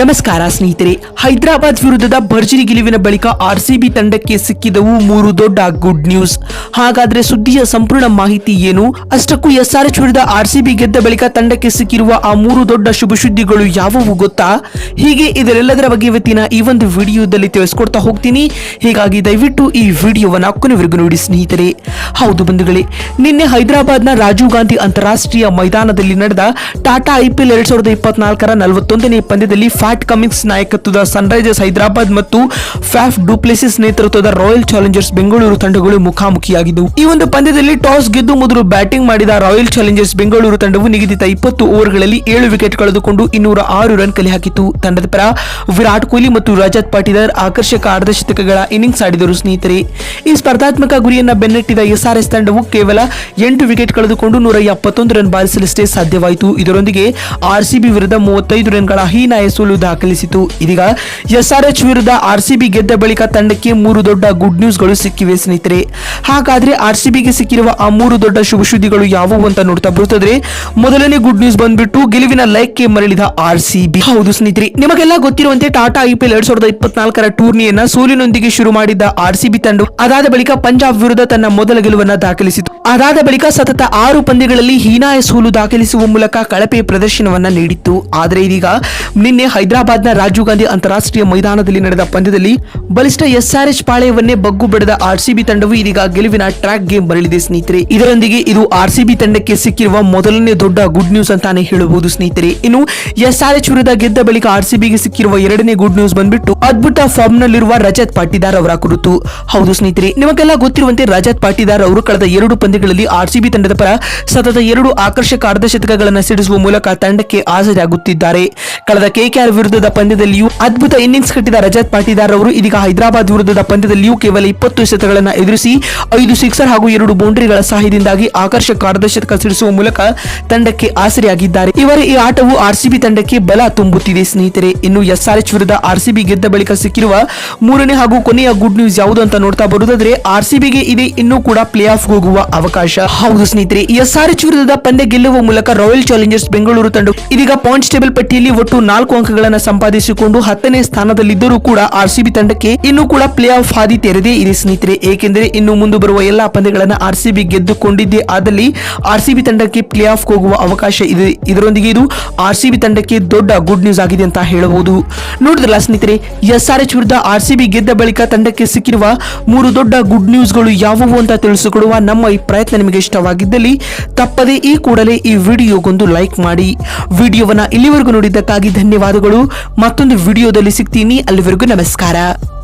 ನಮಸ್ಕಾರ ಸ್ನೇಹಿತರೆ. ಹೈದರಾಬಾದ್ ವಿರುದ್ಧದ ಭರ್ಜರಿ ಗೆಲುವಿನ ಬಳಿಕ ಆರ್ಸಿಬಿ ತಂಡಕ್ಕೆ ಸಿಕ್ಕಿದವು ಮೂರು ದೊಡ್ಡ ಗುಡ್ ನ್ಯೂಸ್. ಹಾಗಾದ್ರೆ ಸುದ್ದಿಯ ಸಂಪೂರ್ಣ ಮಾಹಿತಿ ಏನು? ಅಷ್ಟಕ್ಕೂ ಎಸ್ಆರ್ಎಚ್ ವಿರುದ್ಧ ಆರ್ಸಿಬಿ ಗೆದ್ದ ಬಳಿಕ ತಂಡಕ್ಕೆ ಸಿಕ್ಕಿರುವ ಆ ಮೂರು ದೊಡ್ಡ ಶುಭ ಸುದ್ದಿಗಳು ಯಾವುವು ಗೊತ್ತಾ? ಹೀಗೆ ಇದರೆಲ್ಲದರ ಬಗ್ಗೆ ಇವತ್ತಿನ ಈ ಒಂದು ವಿಡಿಯೋದಲ್ಲಿ ತಿಳಿಸ್ಕೊಡ್ತಾ ಹೋಗ್ತೀನಿ. ಹೀಗಾಗಿ ದಯವಿಟ್ಟು ಈ ವಿಡಿಯೋವನ್ನ ಕೊನೆವರೆಗೂ ನೋಡಿ ಸ್ನೇಹಿತರೆ. ಹೌದು ಬಂಧುಗಳೇ, ನಿನ್ನೆ ಹೈದರಾಬಾದ್ನ ರಾಜೀವ್ ಗಾಂಧಿ ಅಂತಾರಾಷ್ಟ್ರೀಯ ಮೈದಾನದಲ್ಲಿ ನಡೆದ ಟಾಟಾ ಐಪಿಎಲ್ ಎರಡ್ ಸಾವಿರದ ಇಪ್ಪತ್ನಾಲ್ಕರ ನಲವತ್ತೊಂದನೇ ಪಂದ್ಯದಲ್ಲಿ ಫ್ಯಾಟ್ ಕಮಿಂಗ್ಸ್ ನಾಯಕತ್ವದ ಸನ್ರೈಸರ್ಸ್ ಹೈದರಾಬಾದ್ ಮತ್ತು ಫ್ಯಾಫ್ ಡೂಪ್ಲೆಸಿಸ್ ನೇತೃತ್ವದ ರಾಯಲ್ ಚಾಲೆಂಜರ್ಸ್ ಬೆಂಗಳೂರು ತಂಡಗಳು ಮುಖಾಮುಖಿಯಾಗಿದ್ದವು. ಈ ಒಂದು ಪಂದ್ಯದಲ್ಲಿ ಟಾಸ್ ಗೆದ್ದು ಮೊದಲು ಬ್ಯಾಟಿಂಗ್ ಮಾಡಿದ ರಾಯಲ್ ಚಾಲೆಂಜರ್ಸ್ ಬೆಂಗಳೂರು ತಂಡವು ನಿಗದಿತ ಇಪ್ಪತ್ತು ಓವರ್ಗಳಲ್ಲಿ ಏಳು ವಿಕೆಟ್ ಕಳೆದುಕೊಂಡು ಇನ್ನೂರ ಆರು ರನ್ ಕಲೆ ಹಾಕಿತು ತಂಡದ ಪರ ವಿರಾಟ್ ಕೊಹ್ಲಿ ಮತ್ತು ರಜತ್ ಪಾಟೀದಾರ್ ಆಕರ್ಷಕ ಅರ್ಧಶತಕಗಳ ಇನ್ನಿಂಗ್ಸ್ ಆಡಿದರು ಸ್ನೇಹಿತರೆ. ಈ ಸ್ಪರ್ಧಾತ್ಮಕ ಗುರಿಯನ್ನ ಬೆನ್ನಟ್ಟಿದ ಎಸ್ಆರ್ಎಸ್ ತಂಡವು ಕೇವಲ ಎಂಟು ವಿಕೆಟ್ ಕಳೆದುಕೊಂಡು ನೂರ ಎಪ್ಪತ್ತೊಂದು ರನ್ ಬಾರಿಸಲಷ್ಟೇ ಸಾಧ್ಯವಾಯಿತು. ಇದರೊಂದಿಗೆ ಆರ್ಸಿಬಿ ವಿರುದ್ಧ ಮೂವತ್ತೈದು ರನ್ಗಳ ಹೀನಾಯ ಸೋಲು ದಾಖಲಿಸಿತು. ಇದೀಗ ಎಸ್ಆರ್ಎಚ್ ವಿರುದ್ಧ ಆರ್ಸಿಬಿ ಗೆದ್ದ ಬಳಿಕ ತಂಡಕ್ಕೆ ಮೂರು ದೊಡ್ಡ ಗುಡ್ ನ್ಯೂಸ್ಗಳು ಸಿಕ್ಕಿವೆ ಸ್ನೇಹಿತರೆ. ಹಾಗಾದ್ರೆ ಆರ್ಸಿಬಿಗೆ ಸಿಕ್ಕಿರುವ ಆ ಮೂರು ದೊಡ್ಡ ಶುಭ ಸುದ್ದಿಗಳು ಯಾವುವು ಅಂತ ನೋಡ್ತಾ ಬರುತ್ತದೆ ಮೊದಲನೇ ಗುಡ್ ನ್ಯೂಸ್ ಬಂದ್ಬಿಟ್ಟು ಗೆಲುವಿನ ಲೈಕ್ಗೆ ಮರಳಿದ ಆರ್ಸಿಬಿ. ಹೌದು ಸ್ನೇಹಿತರೆ, ನಿಮಗೆಲ್ಲ ಗೊತ್ತಿರುವಂತೆ ಟಾಟಾ ಐಪಿಎಲ್ ಎರಡ್ ಸಾವಿರದ ಇಪ್ಪತ್ನಾಲ್ಕರ ಟೂರ್ನಿಯನ್ನ ಸೋಲಿನೊಂದಿಗೆ ಶುರು ಮಾಡಿದ್ದ ಆರ್ಸಿಬಿ ತಂಡ ಅದಾದ ಬಳಿಕ ಪಂಜಾಬ್ ವಿರುದ್ಧ ತನ್ನ ಮೊದಲ ಗೆಲುವನ್ನ ದಾಖಲಿಸಿತು. ಅದಾದ ಬಳಿಕ ಸತತ ಆರು ಪಂದ್ಯಗಳಲ್ಲಿ ಹೀನಾಯ ಸೋಲು ದಾಖಲಿಸುವ ಮೂಲಕ ಕಳಪೆ ಪ್ರದರ್ಶನವನ್ನ ನೀಡಿತ್ತು. ಆದರೆ ಇದೀಗ ನಿನ್ನೆ ಹೈದರಾಬಾದ್ನ ರಾಜೀವ್ ಗಾಂಧಿ ಅಂತಾರಾಷ್ಟ್ರೀಯ ಮೈದಾನದಲ್ಲಿ ನಡೆದ ಪಂದ್ಯದಲ್ಲಿ ಬಲಿಷ್ಠ ಎಸ್ಆರ್ಎಚ್ ಪಾಳೆಯವನ್ನೇ ಬಗ್ಗು ಬಡಿದ ಆರ್ಸಿಬಿ ತಂಡವು ಇದೀಗ ಗೆಲುವಿನ ಟ್ರ್ಯಾಕ್ ಗೇಮ್ ಬರಲಿದೆ ಸ್ನೇಹಿತರೆ. ಇದರೊಂದಿಗೆ ಇದು ಆರ್ಸಿಬಿ ತಂಡಕ್ಕೆ ಸಿಕ್ಕಿರುವ ಮೊದಲನೇ ದೊಡ್ಡ ಗುಡ್ ನ್ಯೂಸ್ ಅಂತಾನೆ ಹೇಳಬಹುದು ಸ್ನೇಹಿತರೆ. ಇನ್ನು ಎಸ್ಆರ್ಎಚ್ ವಿರುದ್ಧ ಗೆದ್ದ ಬಳಿಕ ಆರ್ಸಿಬಿಗೆ ಸಿಕ್ಕಿರುವ ಎರಡನೇ ಗುಡ್ ನ್ಯೂಸ್ ಬಂದ್ಬಿಟ್ಟು ಅದ್ಭುತ ಫಾರ್ಮ್ ನಲ್ಲಿರುವ ರಜತ್ ಪಾಟಿದಾರ್ ಅವರ ಕುರಿತು. ಹೌದು ಸ್ನೇಹಿತರೆ, ನಿಮಗೆಲ್ಲ ಗೊತ್ತಿರುವಂತೆ ರಜತ್ ಪಾಟಿದಾರ್ ಅವರು ಕಳೆದ ಎರಡು ಪಂದ್ಯಗಳಲ್ಲಿ ಆರ್ಸಿಬಿ ತಂಡದ ಪರ ಸತತ ಎರಡು ಆಕರ್ಷಕ ಅರ್ಧಶತಕಗಳನ್ನು ಸಿಡಿಸುವ ಮೂಲಕ ತಂಡಕ್ಕೆ ಹಾಜರಾಗುತ್ತಿದ್ದಾರೆ. ಕಳೆದ ಕೆಕೆಆರ್ ವಿರುದ್ಧದ ಪಂದ್ಯದಲ್ಲಿಯೂ ಅದ್ಭುತ ಇನ್ನಿಂಗ್ಸ್ ಕಟ್ಟಿದ ರಜತ್ ಪಾಟಿದಾರ್ ಅವರು ಇದೀಗ ಹೈದರಾಬಾದ್ ವಿರುದ್ಧದ ಪಂದ್ಯದಲ್ಲಿಯೂ ಕೇವಲ ಇಪ್ಪತ್ತು ಶತಗಳನ್ನು ಎದುರಿಸಿ ಐದು ಸಿಕ್ಸರ್ ಹಾಗೂ ಎರಡು ಬೌಂಡರಿಗಳ ಸಹಾಯದಿಂದಾಗಿ ಆಕರ್ಷಕ ಅರ್ಧಶತಕ ಸಿಡಿಸುವ ಮೂಲಕ ತಂಡಕ್ಕೆ ಆಸರೆಯಾಗಿದ್ದಾರೆ. ಇವರ ಈ ಆಟವು ಆರ್ಸಿಬಿ ತಂಡಕ್ಕೆ ಬಲ ತುಂಬುತ್ತಿದೆ. ಸ್ನೇಹಿತರೆ, ಇನ್ನು ಎಸ್ಆರ್ಎಚ್ ವಿರುದ್ಧ ಆರ್ಸಿಬಿ ಗೆದ್ದ ಬಳಿಕ ಸಿಕ್ಕಿರುವ ಮೂರನೇ ಹಾಗೂ ಕೊನೆಯ ಗುಡ್ ನ್ಯೂಸ್ ಯಾವುದು ಅಂತ ನೋಡ್ತಾ ಬರುವುದಾದ್ರೆ ಆರ್ಸಿಬಿಗೆ ಇದೆ ಇನ್ನೂ ಕೂಡ ಪ್ಲೇ ಆಫ್ ಹೋಗುವ ಅವಕಾಶ. ಹೌದು ಸ್ನೇಹಿತರೆ ಎಸ್ಆರ್ಎಚ್ ವಿರುದ್ಧದ ಪಂದ್ಯ ಗೆಲ್ಲುವ ಮೂಲಕ ರಾಯಲ್ ಚಾಲೆಂಜರ್ಸ್ ಬೆಂಗಳೂರು ತಂಡ ಇದೀಗ ಪಾಯಿಂಟ್ಸ್ ಟೇಬಲ್ ಪಟ್ಟಿಯಲ್ಲಿ ಒಟ್ಟು ನಾಲ್ಕು ಅಂಕಗಳನ್ನು ಸಂಪಾದಿಸಿಕೊಂಡು ಹತ್ತನೇ ಸ್ಥಾನದಲ್ಲಿದ್ದರೂ ಕೂಡ ಆರ್ಸಿಬಿ ತಂಡಕ್ಕೆ ಇನ್ನೂ ಕೂಡ ಪ್ಲೇ ಆಫ್ ಹಾದಿ ತೆರೆದೇ ಇದೆ ಸ್ನೇಹಿತರೆ. ಏಕೆಂದರೆ ಇನ್ನು ಮುಂದೆ ಬರುವ ಎಲ್ಲಾ ಪಂದ್ಯಗಳನ್ನು ಆರ್ಸಿಬಿ ಗೆದ್ದುಕೊಂಡಿದ್ದೇ ಆದಲ್ಲಿ ಆರ್ಸಿಬಿ ತಂಡಕ್ಕೆ ಪ್ಲೇ ಆಫ್ ಹೋಗುವ ಅವಕಾಶ ಇದೆ. ಇದರೊಂದಿಗೆ ಇದು ಆರ್ಸಿಬಿ ತಂಡಕ್ಕೆ ದೊಡ್ಡ ಗುಡ್ ನ್ಯೂಸ್ ಆಗಿದೆ ಅಂತ ಹೇಳಬಹುದು. ನೋಡಿದ್ರಲ್ಲ ಸ್ನೇಹಿತರೆ ಎಸ್ ಆರ್ ಎಚ್ ವಿರುದ್ಧ ಬಿ ಗೆದ್ದ ಬಳಿಕ ತಂಡಕ್ಕೆ ಸಿಕ್ಕಿರುವ ಮೂರು ದೊಡ್ಡ ಗುಡ್ ನ್ಯೂಸ್ಗಳು ಯಾವುವು ಅಂತ ತಿಳಿಸಿಕೊಡುವ ನಮ್ಮ ಈ ಪ್ರಯತ್ನ ನಿಮಗೆ ಇಷ್ಟವಾಗಿದ್ದಲ್ಲಿ ತಪ್ಪದೆ ಈ ಕೂಡಲೇ ಈ ವಿಡಿಯೋಗೊಂದು ಲೈಕ್ ಮಾಡಿ. ವಿಡಿಯೋವನ್ನ ಇಲ್ಲಿವರೆಗೂ ನೋಡಿದ್ದಕ್ಕಾಗಿ ಧನ್ಯವಾದಗಳು. ಮತ್ತೊಂದು ವಿಡಿಯೋದಲ್ಲಿ ಸಿಗ್ತೀನಿ. ಅಲ್ಲಿವರೆಗೂ ನಮಸ್ಕಾರ.